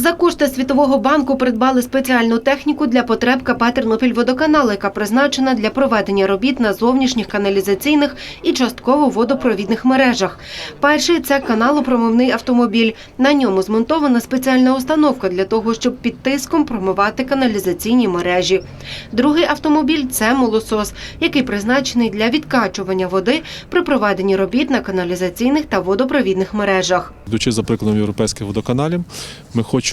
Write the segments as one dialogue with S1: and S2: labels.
S1: За кошти Світового банку придбали спеціальну техніку для потреб КП «Тернопільводоканал», яка призначена для проведення робіт на зовнішніх каналізаційних і частково водопровідних мережах. Перший – це каналопромивний автомобіль. На ньому змонтована спеціальна установка для того, щоб під тиском промивати каналізаційні мережі. Другий автомобіль – це молосос, який призначений для відкачування води при проведенні робіт на каналізаційних та водопровідних мережах.
S2: Йдучи за прикладом європейських водоканалів, ми хочемо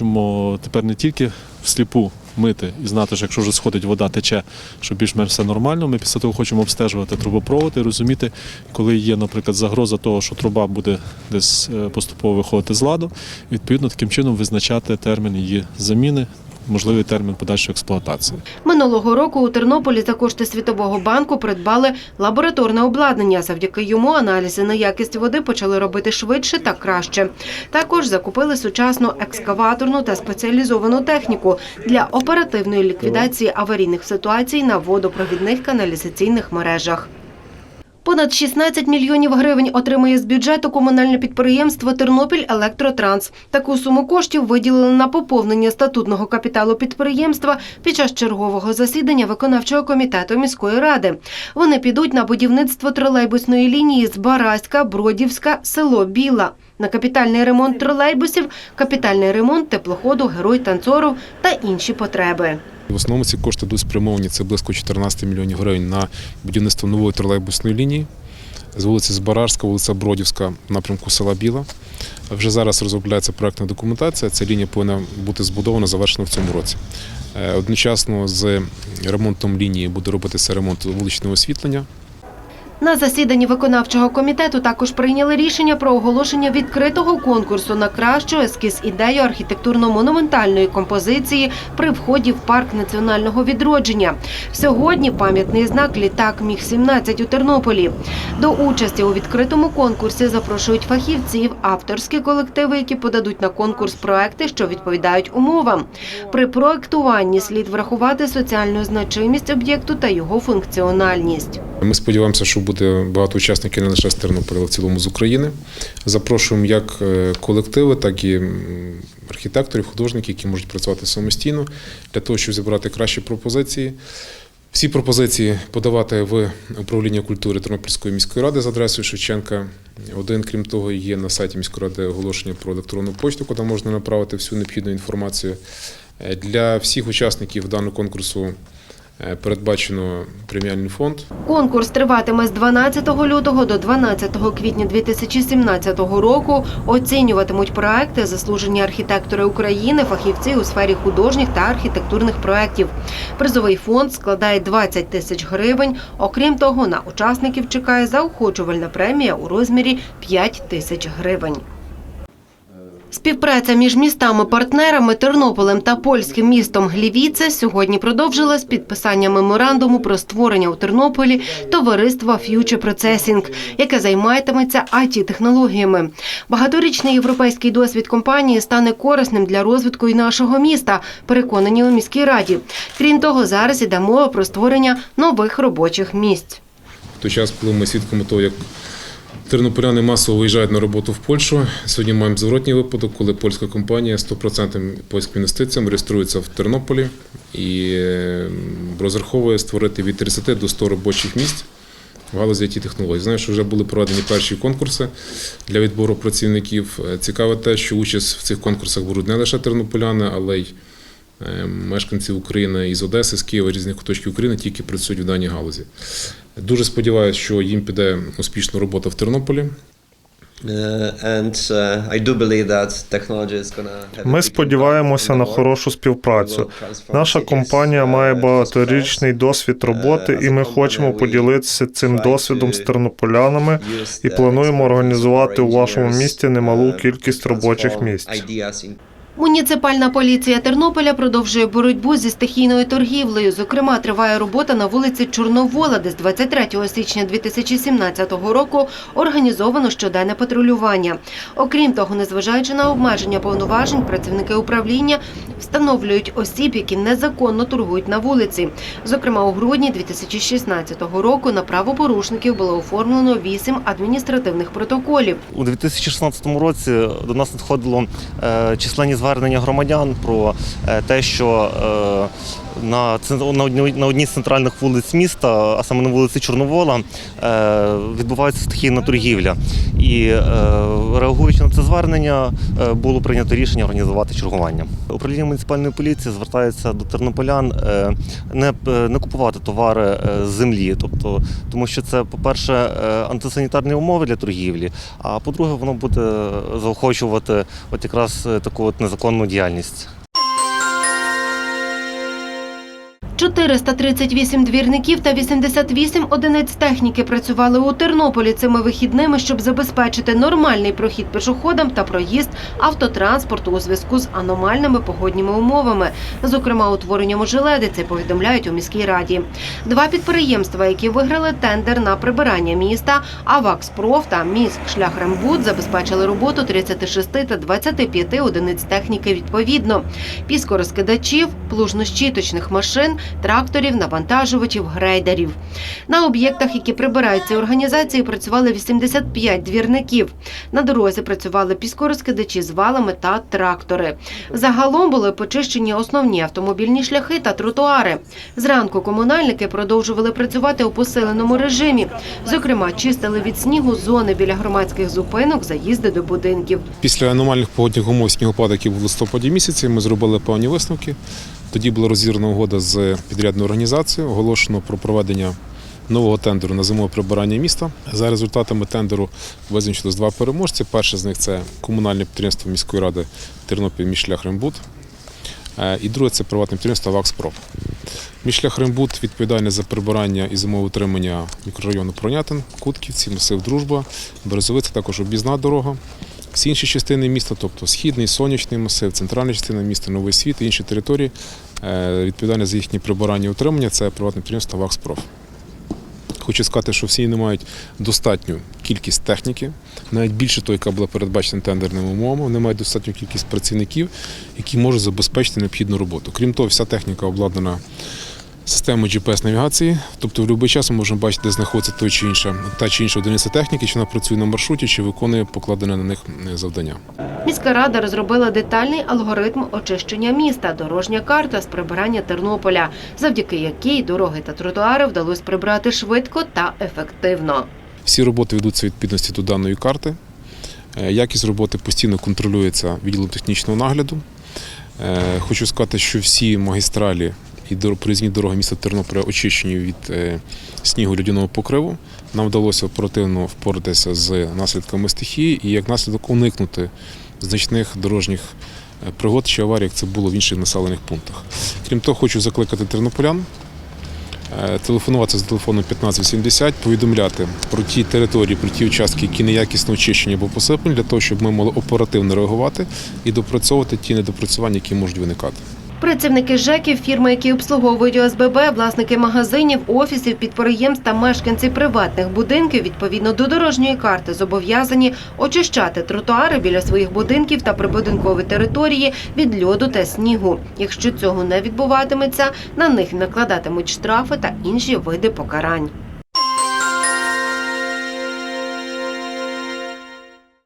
S2: тепер не тільки всліпу мити і знати, що якщо вже сходить вода, тече, що більш-менш все нормально. Ми після того хочемо обстежувати трубопровод і розуміти, коли є, наприклад, загроза того, що труба буде десь е, поступово виходити з ладу, і відповідно таким чином визначати термін її заміни, можливий термін подальшої експлуатації.
S1: Минулого року у Тернополі за кошти Світового банку придбали лабораторне обладнання. Завдяки йому аналізи на якість води почали робити швидше та краще. Також закупили сучасну екскаваторну та спеціалізовану техніку для оперативної ліквідації аварійних ситуацій на водопровідних каналізаційних мережах. Понад 16 мільйонів гривень отримає з бюджету комунальне підприємство Тернопіль Електротранс. Таку суму коштів виділили на поповнення статутного капіталу підприємства під час чергового засідання виконавчого комітету міської ради. Вони підуть на будівництво тролейбусної лінії з Бараська, Бродівська, село Біла. На капітальний ремонт тролейбусів, капітальний ремонт теплоходу, герой танцору та інші потреби.
S3: В основному ці кошти будуть спрямовані це близько 14 мільйонів гривень на будівництво нової тролейбусної лінії з вулиці Збарарська, вулиця Бродівська напрямку села Біла. Вже зараз розробляється проектна документація. Ця лінія повинна бути збудована, завершена в цьому році. Е, Одночасно з ремонтом лінії буде робитися ремонт вуличного освітлення.
S1: На засіданні виконавчого комітету також прийняли рішення про оголошення відкритого конкурсу на кращу ескіз ідею архітектурно-монументальної композиції при вході в парк національного відродження. Сьогодні пам'ятний знак літак Міг 17 у Тернополі. До участі у відкритому конкурсі запрошують фахівців, авторські колективи, які подадуть на конкурс проекти, що відповідають умовам. При проектуванні слід врахувати соціальну значимість об'єкту та його функціональність.
S3: Ми сподіваємося, що буде багато учасників не лише з Тернополя, але в цілому з України. Запрошуємо як е, колективи, так і архітекторів, художників, які можуть працювати самостійно, для того, щоб зібрати кращі пропозиції. Всі пропозиції подавати в управління культури Тернопільської міської ради за адресою Шевченка. Один, крім того, є на сайті міської ради оголошення про електронну почту, куди можна направити всю необхідну інформацію. Е, Для всіх учасників даного конкурсу передбачено преміальний фонд.
S1: Конкурс триватиме з 12 лютого до 12 квітня 2017 року. Оцінюватимуть проекти заслужені архітектори України, фахівці у сфері художніх та архітектурних проєктів. Призовий фонд складає 20 тисяч гривень. Окрім того, на учасників чекає заохочувальна премія у розмірі 5 тисяч гривень. Співпраця між містами-партнерами Тернополем та польським містом Глівіце сьогодні продовжилась підписанням меморандуму про створення у Тернополі товариства Future Processing, яке займатиметься IT-технологіями. Багаторічний європейський досвід компанії стане корисним для розвитку і нашого міста, переконані у міській раді. Крім того, зараз іде мова про створення нових робочих місць.
S3: В той час, коли ми свідками того, як тернополяни масово виїжджають на роботу в Польщу, сьогодні маємо зворотній випадок, коли польська компанія 100% польським інвестиціям реєструється в Тернополі і е, розраховує створити від 30 до 100 робочих місць в галузі it технологій. Знаю, що вже були проведені перші конкурси для відбору працівників. Е, Цікаве те, що участь в цих конкурсах беруть не лише тернополяни, але й е, мешканці України із Одеси, з Києва, різних куточків України, ті, які працюють в даній галузі. Дуже сподіваюся, що їм піде успішна робота в Тернополі.
S4: Uh, uh,
S5: Ми сподіваємося на хорошу співпрацю. Наша компанія
S4: uh,
S5: має багаторічний досвід роботи, і ми хочемо поділитися цим досвідом з тернополянами і плануємо організувати у вашому місті немалу кількість робочих місць.
S1: Муніципальна поліція Тернополя продовжує боротьбу зі стихійною торгівлею. Зокрема, триває робота на вулиці Чорновола, де з 23 січня 2017 року організовано щоденне патрулювання. Окрім того, незважаючи на обмеження повноважень, працівники управління встановлюють осіб, які незаконно торгують на вулиці. Зокрема, у грудні 2016 року на правопорушників було оформлено 8 адміністративних протоколів.
S6: У 2016 році до нас надходило е, численні звернення звернення громадян про е, те, що е, на, на на одній з центральних вулиць міста, а саме на вулиці Чорновола, е, відбувається стихійна торгівля. І е, реагуючи на це звернення, е, було прийнято рішення організувати чергування. Управління муніципальної поліції звертається до тернополян не, не купувати товари з землі, тобто, тому що це, по-перше, антисанітарні умови для торгівлі, а по-друге, воно буде заохочувати от якраз таку от незаконну діяльність.
S1: 438 двірників та 88 одиниць техніки працювали у Тернополі цими вихідними, щоб забезпечити нормальний прохід пішоходам та проїзд автотранспорту у зв'язку з аномальними погодніми умовами, зокрема утворенням ожеледиці, повідомляють у міській раді. Два підприємства, які виграли тендер на прибирання міста, Авакспроф та Міськ Шляхрембуд забезпечили роботу 36 та 25 одиниць техніки відповідно. Піскорозкидачів, плужно-щіточних машин, тракторів, навантажувачів, грейдерів. На об'єктах, які прибирають ці організації, працювали 85 двірників. На дорозі працювали піскорозкидачі з валами та трактори. Загалом були почищені основні автомобільні шляхи та тротуари. Зранку комунальники продовжували працювати у посиленому режимі. Зокрема, чистили від снігу зони біля громадських зупинок, заїзди до будинків.
S3: Після аномальних погодних умов був в листопаді місяці, ми зробили певні висновки. Тоді була розірвана угода з підрядною організацією, оголошено про проведення нового тендеру на зимове прибирання міста. За результатами тендеру визначились два переможці. Перше з них це комунальне підприємство міської ради Тернопіль Мішлях Рембуд. Е, І друге це приватне підприємство «Вакспроп». Мішлях Рембуд відповідальний за прибирання і зимове утримання мікрорайону Пронятин, Кутківці, Масив Дружба, Березовиця, також об'їзна дорога. Всі інші частини міста, тобто східний, сонячний масив, центральна частина міста, новий світ інші території, е, відповідальне за їхнє прибирання і утримання це приватне підприємство «Вакспроф». Хочу сказати, що всі не мають достатню кількість техніки, навіть більше того, яка була передбачена тендерними умовами. Вони мають достатню кількість працівників, які можуть забезпечити необхідну роботу. Крім того, вся техніка обладнана системою GPS-навігації, тобто в будь-який час ми можемо бачити, де знаходиться той чи інша, та чи інша одиниця техніки, чи вона працює на маршруті, чи виконує покладене на них е, завдання.
S1: Міська рада розробила детальний алгоритм очищення міста, дорожня карта з прибирання Тернополя, завдяки якій дороги та тротуари вдалося прибрати швидко та ефективно.
S3: Всі роботи ведуться відповідності до даної карти. Е, Якість роботи постійно контролюється відділом технічного нагляду. Е, Хочу сказати, що всі магістралі і проїзні дороги міста Тернополя очищені від е, снігу людяного покриву. Нам вдалося оперативно впоратися з наслідками стихії і як наслідок уникнути значних дорожніх е, пригод чи аварій, як це було в інших населених пунктах. Крім того, хочу закликати тернополян Е, телефонувати за телефоном 1580, повідомляти про ті території, про ті участки, які неякісно очищені або посипані, для того, щоб ми могли оперативно реагувати і допрацьовувати ті недопрацювання, які можуть виникати.
S1: Працівники ЖЕКів, фірми, які обслуговують ОСББ, власники магазинів, офісів, підприємств та мешканці приватних будинків відповідно до дорожньої карти зобов'язані очищати тротуари біля своїх будинків та прибудинкові території від льоду та снігу. Якщо цього не відбуватиметься, на них накладатимуть штрафи та інші види покарань.